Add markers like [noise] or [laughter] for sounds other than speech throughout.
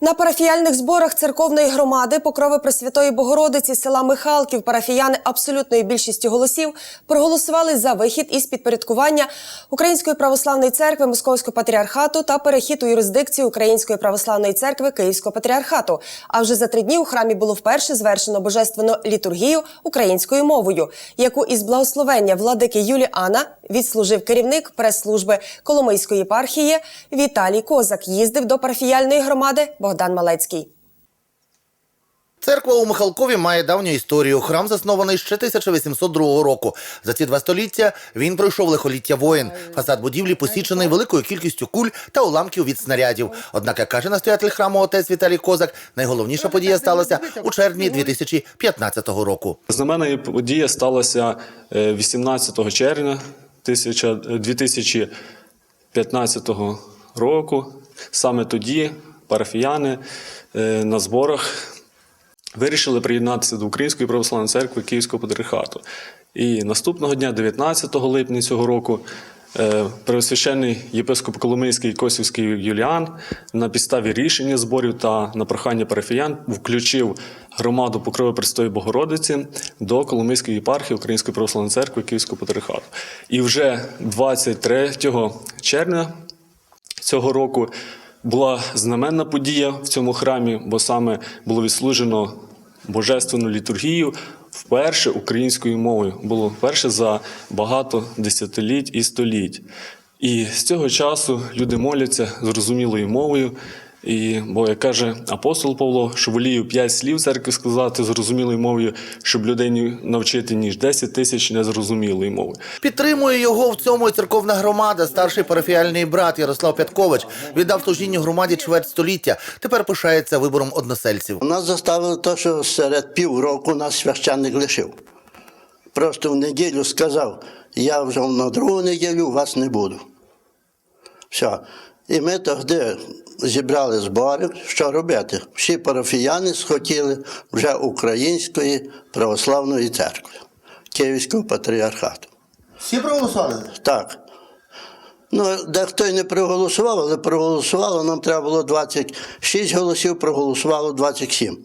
На парафіяльних зборах церковної громади Покрови Пресвятої Богородиці села Михалків парафіяни абсолютною більшістю голосів проголосували за вихід із підпорядкування Української православної церкви Московського патріархату та перехід у юрисдикцію Української православної церкви Київського патріархату. А вже за три дні у храмі було вперше звершено божественну літургію українською мовою, яку із благословення владики Юліана відслужив керівник прес-служби Коломийської єпархії Віталій Козак. Їздив до парафіяльної громади Богдан Малецький. Церква у Михалкові має давню історію. Храм заснований ще 1802 року. За ці два століття він пройшов лихоліття воєн. Фасад будівлі посічений великою кількістю куль та уламків від снарядів. Однак, як каже настоятель храму отець Віталій Козак, найголовніша подія сталася у червні 2015 року. Знаменна подія сталася е, 18 червня 2015 року. Саме тоді парафіяни е, на зборах вирішили приєднатися до Української православної церкви Київського патріархату. І наступного дня, 19 липня цього року, е, єпископ Коломийський Косівський Юліан на підставі рішення зборів та на прохання парафіян включив громаду Покрови Престої Богородиці до Коломийської єпархії Української православної церкви Київського патріархату. І вже 23 червня цього року була знаменна подія в цьому храмі, бо саме було відслужено божественну літургію вперше українською мовою. Було вперше за багато десятиліть і століть. І з цього часу люди моляться зрозумілою мовою. І, бо як каже апостол Павло, що волію п'ять слів церкви сказати зрозумілою мовою, щоб людині навчити ніж 10 тисяч незрозумілої мови. Підтримує його в цьому і церковна громада. Старший парафіальний брат Ярослав Пяткович віддав служінню громаді чверть століття. Тепер пишається вибором односельців. У Нас заставили те, що серед півроку нас священник лишив. Просто в неділю сказав, я вже на другу неділю вас не буду. Все. І ми тоді зібрали збори, що робити. Всі парафіяни схотіли вже Української православної церкви, Київського патріархату. Всі проголосували? Так. Ну, дехто й не проголосував, але проголосувало, нам треба було 26 голосів, проголосувало 27.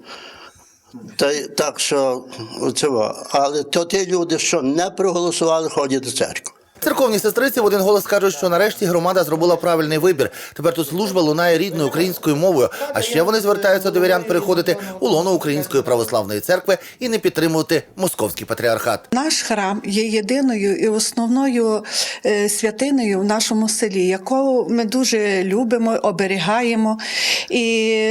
Та, так що, оцього. але то ті люди, що не проголосували, ходять до церкви. Церковні сестриці в один голос кажуть, що нарешті громада зробила правильний вибір. Тепер тут служба лунає рідною українською мовою. А ще вони звертаються до вірян переходити у лоно Української православної церкви і не підтримувати московський патріархат. Наш храм є єдиною і основною е, святиною в нашому селі, яку ми дуже любимо, оберігаємо. І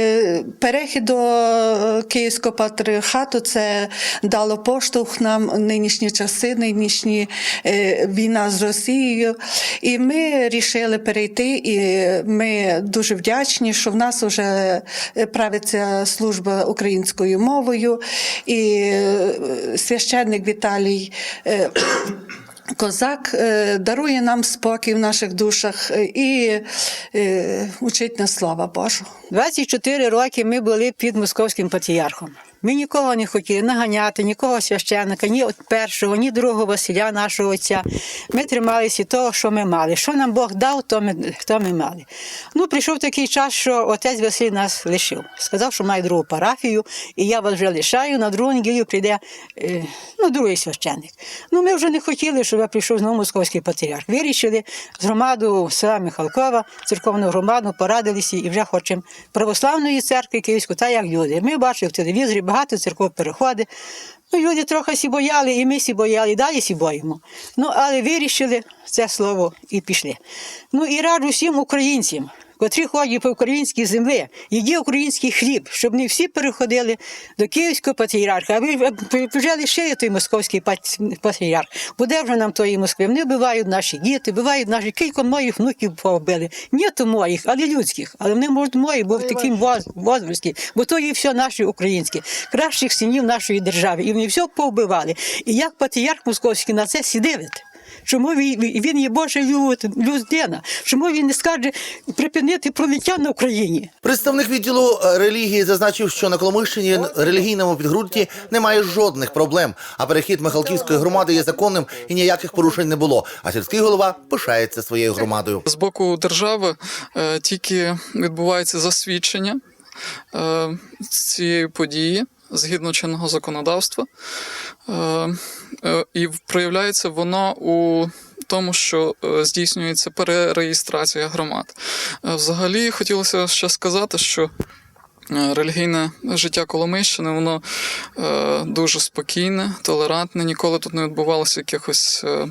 перехід до е, Київського патріархату це дало поштовх нам нинішні часи, нинішні е, війна з Росією. І ми рішили перейти, і ми дуже вдячні, що в нас вже правиться служба українською мовою. І е, священник Віталій. е, [coughs] Козак е, дарує нам спокій в наших душах е, і е, учить нас слава Божу. 24 роки ми були під московським патріархом. Ми нікого не хотіли наганяти, нікого священника, ні першого, ні другого Василя, нашого отця. Ми трималися того, що ми мали. Що нам Бог дав, то ми, то ми мали. Ну, прийшов такий час, що отець Василь нас лишив. Сказав, що має другу парафію, і я вас вже лишаю, на другу неділю прийде е, ну, другий священник. Ну, ми вже не хотіли, щоб я прийшов знову московський патріарх. Вирішили з громаду села Михалкова, церковну громаду, порадилися і вже хочемо православної церкви Київську, та як люди. Ми бачили в телевізорі, багато церков переходить. Ну, люди трохи сі бояли, і ми сі бояли, і далі сі боїмо. Ну, але вирішили це слово і пішли. Ну і раджу всім українцям, котрі ходять по українській землі, їдять український хліб, щоб не всі переходили до Київського патріарха, а ви вже лишили той московський пат- патріарх. Буде вже нам тої Москви. Вони вбивають наші діти, вбивають наші кілька моїх внуків побили. Ні то моїх, але людських. Але вони можуть мої, бо в такому воз- бо то є все наші українські, кращих синів нашої держави. І вони все повбивали. І як патріарх московський на це сидить? Чому він, він є Божа люд- людина? Чому він не скаже припинити пролиття на Україні? Представник відділу е, релігії зазначив, що на Коломийщині релігійному підґрунті немає жодних проблем. А перехід Михалківської громади є законним і ніяких порушень не було. А сільський голова пишається своєю громадою. З боку держави е, тільки відбувається засвідчення е, цієї події згідно чинного законодавства. Е, е, і проявляється воно у тому, що е, здійснюється перереєстрація громад. Взагалі хотілося ще сказати, що релігійне життя Коломийщини, воно е, дуже спокійне, толерантне. Ніколи тут не відбувалося якихось. е,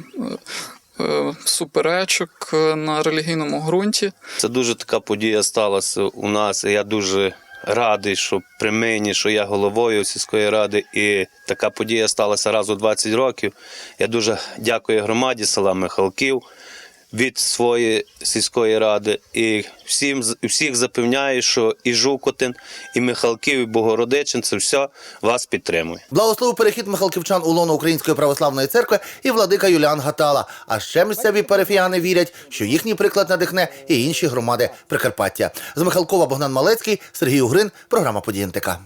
е, Суперечок на релігійному ґрунті. Це дуже така подія сталася у нас. Я дуже радий, що при мені, що я головою сільської ради, і така подія сталася раз у 20 років. Я дуже дякую громаді села Михалків від своєї сільської ради. І всім всіх запевняю, що і Жукотин, і Михалків, і Богородичин це все вас підтримує. Благословив перехід михалківчан у лоно Української православної церкви і владика Юліан Гатала. А ще місцеві парафіяни вірять, що їхній приклад надихне і інші громади Прикарпаття. З Михалкова Богдан Малецький, Сергій Угрин, програма «Події НТК».